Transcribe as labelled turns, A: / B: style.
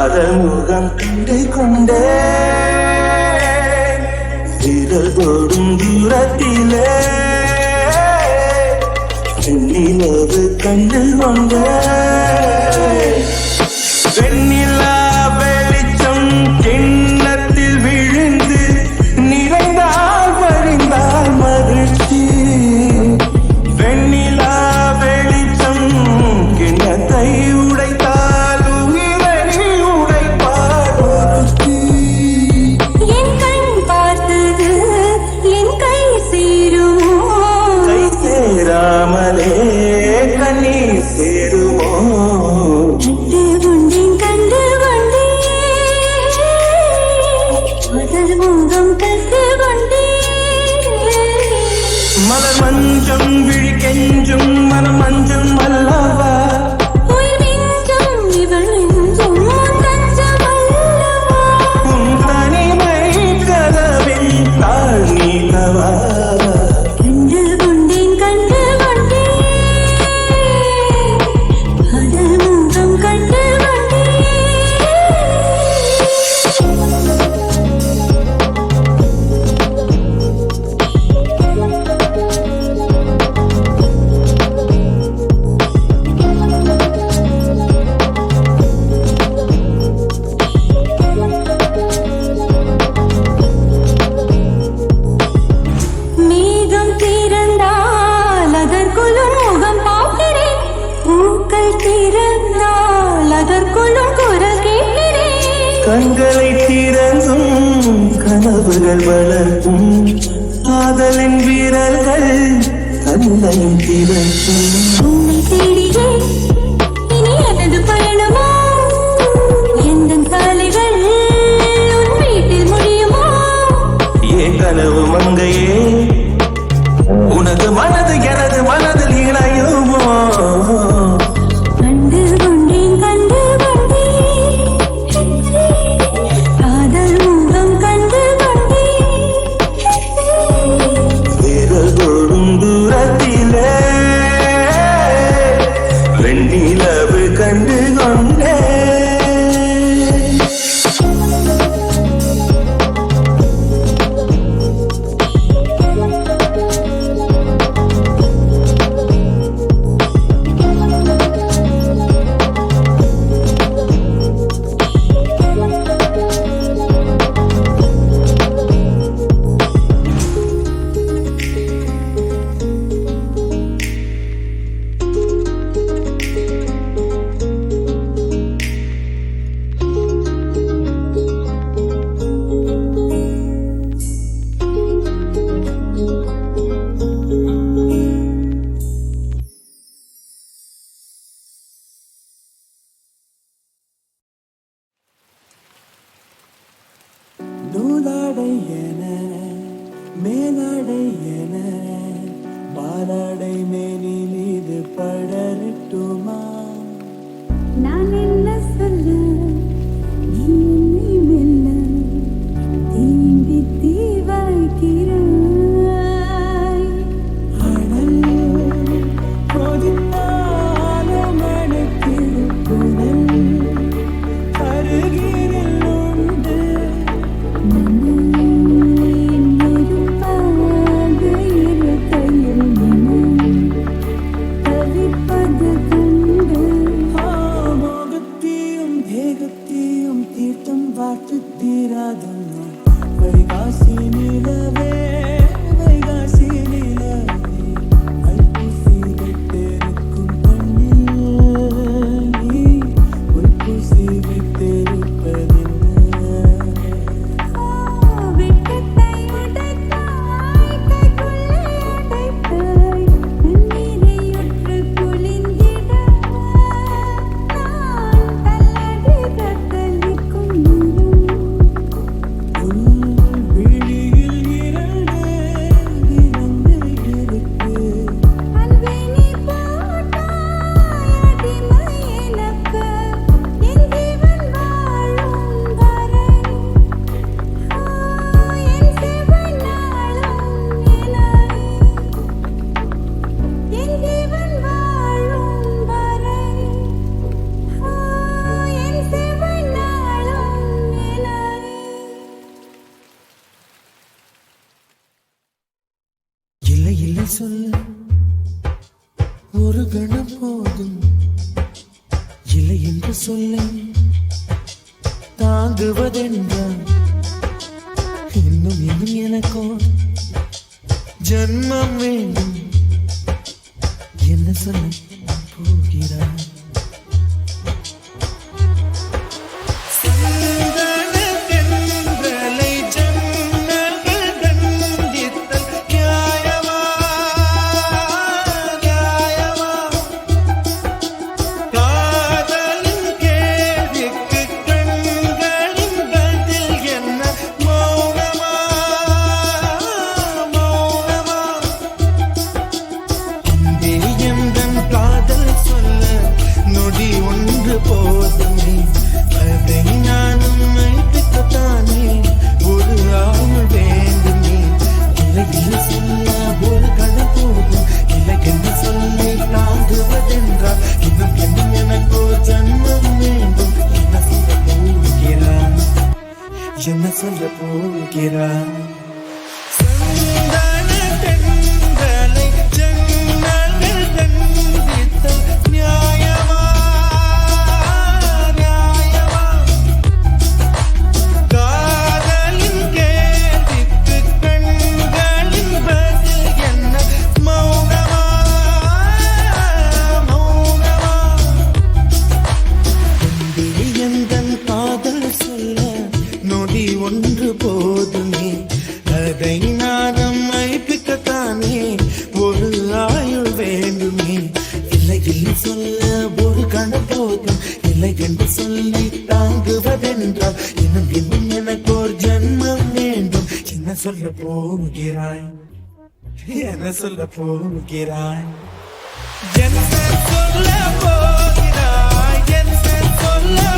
A: காணாத முகம் கண்டு கொண்டே விரல் ஓடும் தூரத்திலே. வெண்ணிலவு கண்டு
B: கொண்டே வெண்ணிலா hungry
A: கண்களை திறந்தும் கனவுகள் வளர்க்கும். காதலின் வீரர்கள் கண்ணையும் திறக்கும்.
B: தேடியே இனி எனது பயணமா?
A: கனவு மங்கையே? உனது மனது எனது மனதில் இணையுமோ?
C: தீராதம்மா வைகாசி நிலவே മനസ്സൊന്നും പോകിടാം நம்பி ஒன்று போதுமே. அதை நாதம் ஐப்பிக்கத்தானே ஒரு ஆயுள் வேண்டுமே. இல்லை என்று சொல்ல ஒரு கண போதும். இல்லை என்று சொல்லி தாங்குவதென்றால் இன்னும் இன்னும் எனக்கு ஒரு ஜென்மம் வேண்டும். என்ன சொல்ல போகிறாய்? என்ன சொல்ல போகிறாய்? என்ன சொல்ல போகிறாய்? என்ன சொல்ல